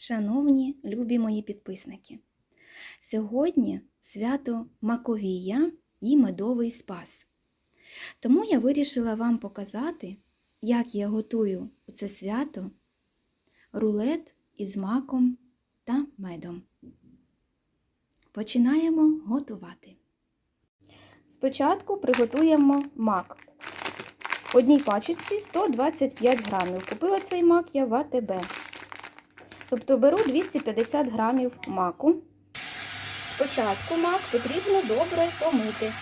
Шановні любі мої підписники, сьогодні свято Маковія і медовий спас. Тому я вирішила вам показати, як я готую у це свято рулет із маком та медом. Починаємо готувати. Спочатку приготуємо мак. В одній пачечці 125 грамів. Купила цей мак я в АТБ. Тобто беру 250 грамів маку. Спочатку мак потрібно добре помити.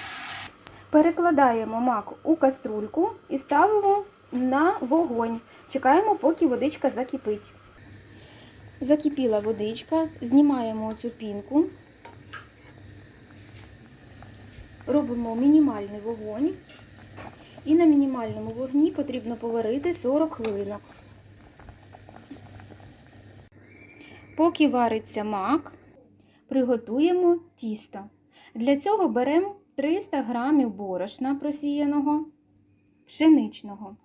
Перекладаємо мак у каструльку і ставимо на вогонь. Чекаємо, поки водичка закипить. Закипіла водичка, знімаємо цю пінку. Робимо мінімальний вогонь. І на мінімальному вогні потрібно поварити 40 хвилинок. Поки вариться мак, приготуємо тісто. Для цього беремо 300 грамів борошна просіяного, пшеничного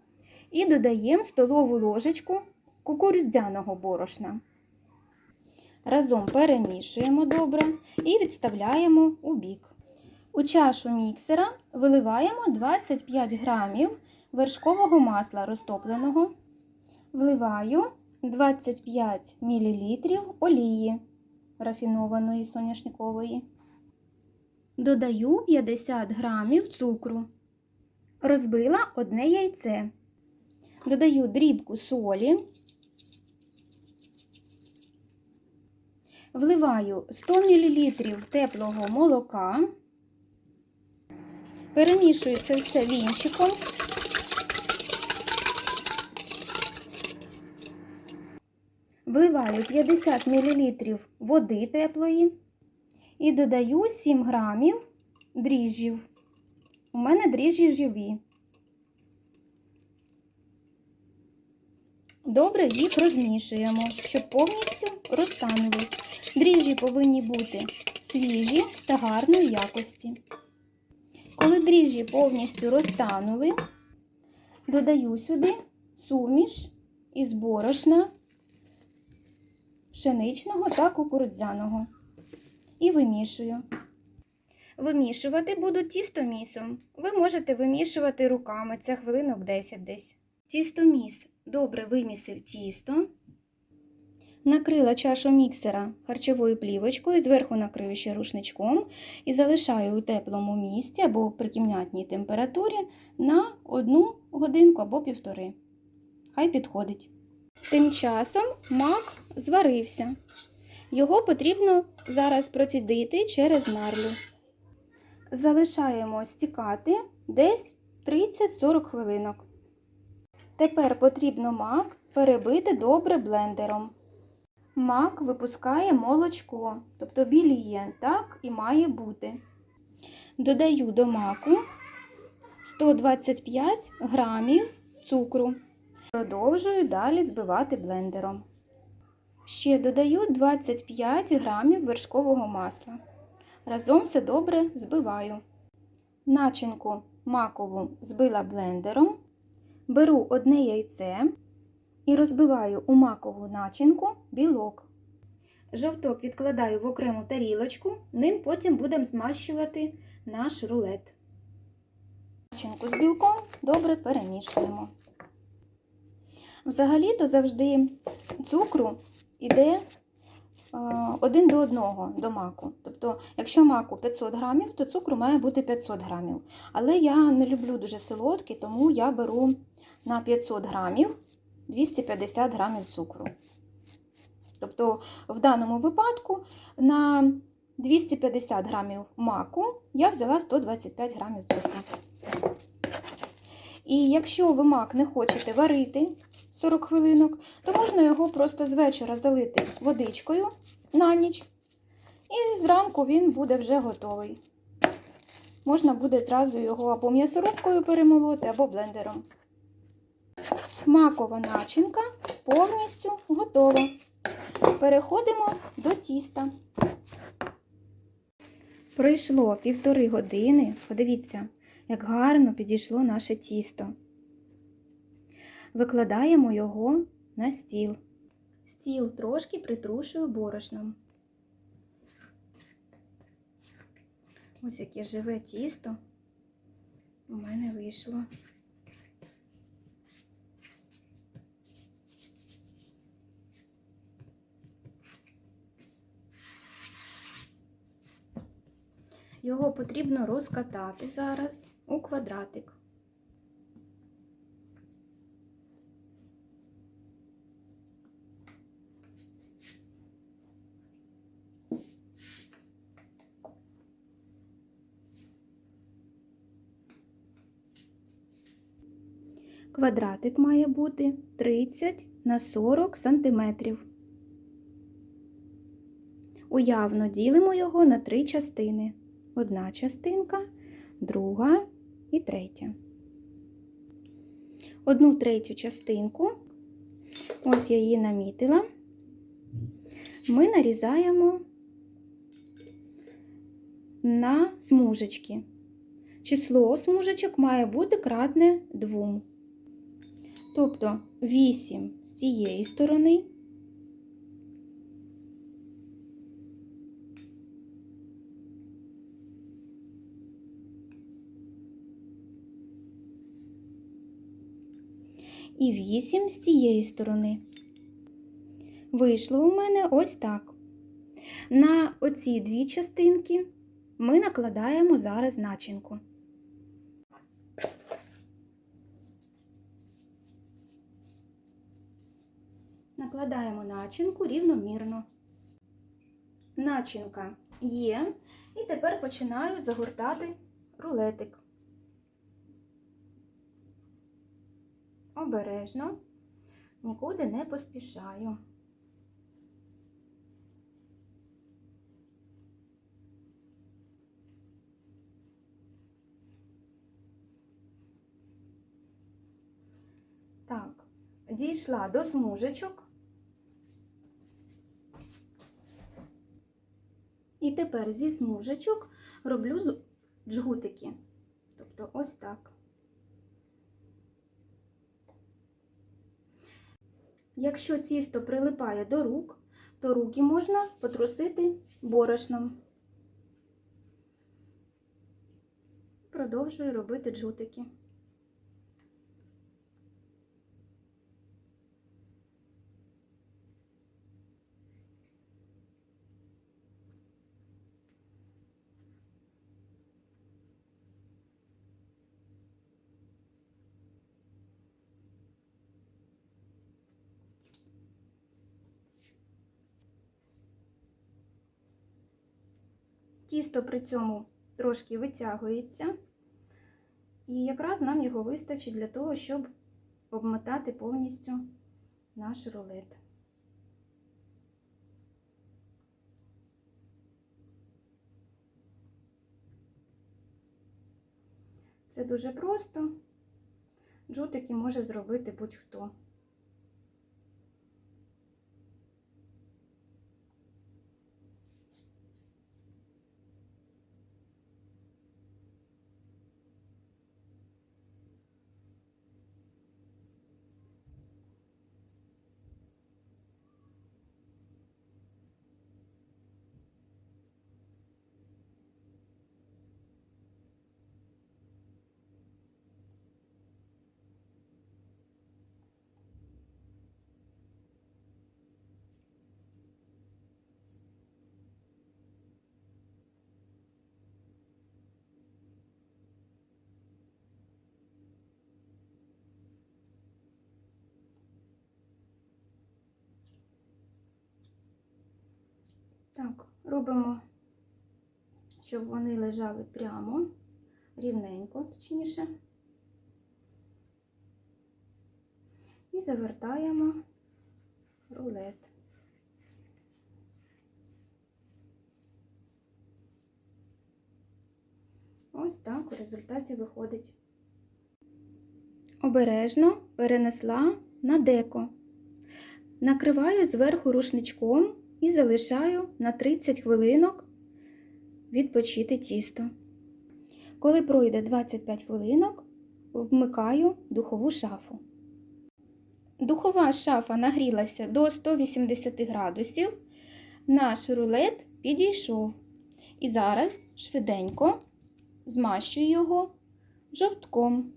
і додаємо столову ложечку кукурудзяного борошна. Разом перемішуємо добре і відставляємо у бік. У чашу міксера виливаємо 25 грамів вершкового масла розтопленого, вливаю 25 мл олії рафінованої соняшникової. Додаю 50 грамів цукру. Розбила одне яйце. Додаю дрібку солі. Вливаю 100 мл теплого молока. Перемішую це все вінчиком. Вливаю 50 мл води теплої і додаю 7 грамів дріжджів. У мене дріжджі живі. Добре їх розмішуємо, щоб повністю розтанули. Дріжджі повинні бути свіжі та гарної якості. Коли дріжджі повністю розтанули, додаю сюди суміш із борошна пшеничного та кукурудзяного і вимішую. Вимішувати буду тістомісом. Ви можете вимішувати руками, це хвилинок 10 десь. Тістоміс добре вимісив тісто. Накрила чашу міксера харчовою плівочкою, зверху накрию ще рушничком і залишаю у теплому місці або при кімнатній температурі на одну годинку або півтори. Хай підходить. Тим часом мак зварився. Його потрібно зараз процідити через марлю. Залишаємо стікати десь 30-40 хвилинок. Тепер потрібно мак перебити добре блендером. Мак випускає молочко, тобто біліє, так і має бути. Додаю до маку 125 грамів цукру. Продовжую далі збивати блендером. Ще додаю 25 грамів вершкового масла. Разом все добре збиваю. Начинку макову збила блендером. Беру одне яйце і розбиваю у макову начинку білок. Жовток відкладаю в окрему тарілочку, ним потім будемо змащувати наш рулет. Начинку з білком добре перемішуємо. Взагалі-то завжди цукру йде один до одного до маку. Тобто, якщо маку 500 грамів, то цукру має бути 500 грамів. Але я не люблю дуже солодкі, тому я беру на 500 грамів 250 грамів цукру. Тобто, в даному випадку на 250 грамів маку я взяла 125 грамів цукру. І якщо ви мак не хочете варити 40 хвилинок, то можна його просто з вечора залити водичкою на ніч, і зранку він буде вже готовий. Можна буде зразу його або м'ясорубкою перемолоти, або блендером. Макова начинка повністю готова. Переходимо до тіста. Пройшло півтори години. Подивіться, як гарно підійшло наше тісто. Викладаємо його на стіл. Стіл трошки притрушую борошном. Ось яке живе тісто у мене вийшло. Його потрібно розкатати зараз у квадратик. Квадратик має бути 30 на 40 сантиметрів. Уявно ділимо його на три частини. Одна частинка, друга і третя. Одну третю частинку, ось я її намітила, ми нарізаємо на смужечки. Число смужечок має бути кратне 2. Тобто 8 з цієї сторони. І 8 з цієї сторони. Вийшло у мене ось так. На оці дві частинки ми накладаємо зараз начинку. Накладаємо начинку рівномірно. Начинка є. І тепер починаю загортати рулетик. Обережно, нікуди не поспішаю. Так, дійшла до смужечок. І тепер зі смужечок роблю джгутики. Тобто ось так. Якщо тісто прилипає до рук, то руки можна потрусити борошном. Продовжую робити джгутики. Тісто при цьому трошки витягується, і якраз нам його вистачить для того, щоб обмотати повністю наш рулет. Це дуже просто. Джутики може зробити будь-хто. Так, робимо, щоб вони лежали прямо, рівненько, точніше. І завертаємо рулет. Ось так у результаті виходить. Обережно перенесла на деко. Накриваю зверху рушничком і залишаю на 30 хвилинок відпочити тісто. Коли пройде 25 хвилинок, вмикаю духову шафу. духова шафа нагрілася до 180 градусів, наш рулет підійшов. І зараз швиденько змащую його жовтком.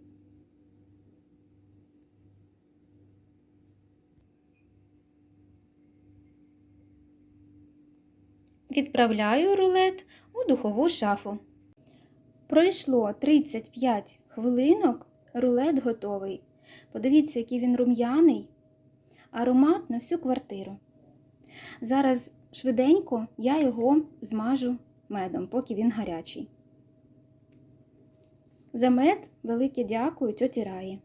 Відправляю рулет у духову шафу. Пройшло 35 хвилинок, рулет готовий. Подивіться, який він рум'яний, аромат на всю квартиру. Зараз швиденько я його змажу медом, поки він гарячий. За мед велике дякую тьоті Раї.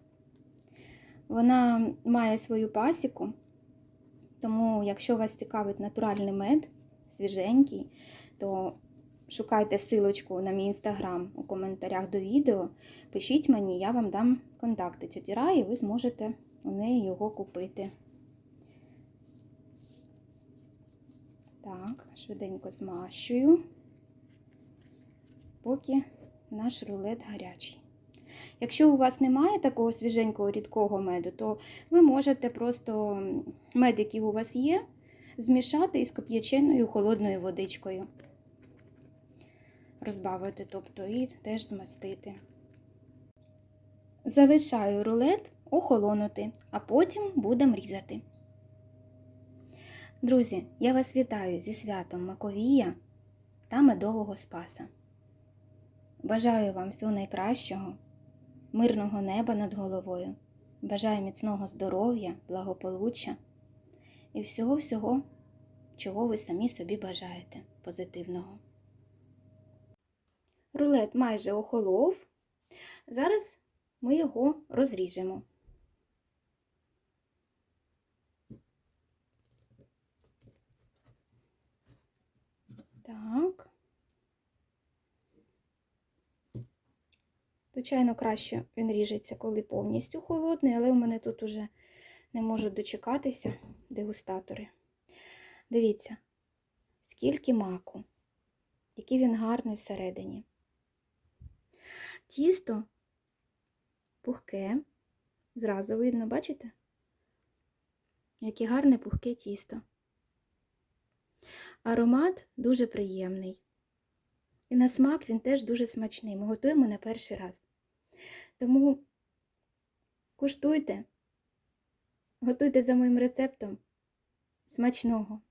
Вона має свою пасіку, тому, якщо вас цікавить натуральний мед, свіженький, то шукайте силочку на мій інстаграм у коментарях до відео. Пишіть мені, я вам дам контакти тьоті Раї, ви зможете у неї його купити. Так, швиденько змащую, поки наш рулет гарячий. Якщо у вас немає такого свіженького рідкого меду, то ви можете просто мед, який у вас є, змішати із кип'яченою холодною водичкою. Розбавити, тобто, і теж змастити. Залишаю рулет охолонути, а потім будемо різати. Друзі, я вас вітаю зі святом Маковія та медового Спаса. Бажаю вам всього найкращого, мирного неба над головою. Бажаю міцного здоров'я, благополуччя і всього-всього, чого ви самі собі бажаєте позитивного. Рулет майже охолов. Зараз ми його розріжемо. Так. Звичайно, краще він ріжеться, коли повністю холодний, але у мене тут уже не можуть дочекатися дегустатори. Дивіться, скільки маку, який він гарний всередині. Тісто пухке, зразу видно, бачите? Яке гарне пухке тісто. Аромат дуже приємний. І на смак він теж дуже смачний. Ми готуємо на перший раз. Тому куштуйте, готуйте за моїм рецептом. Смачного!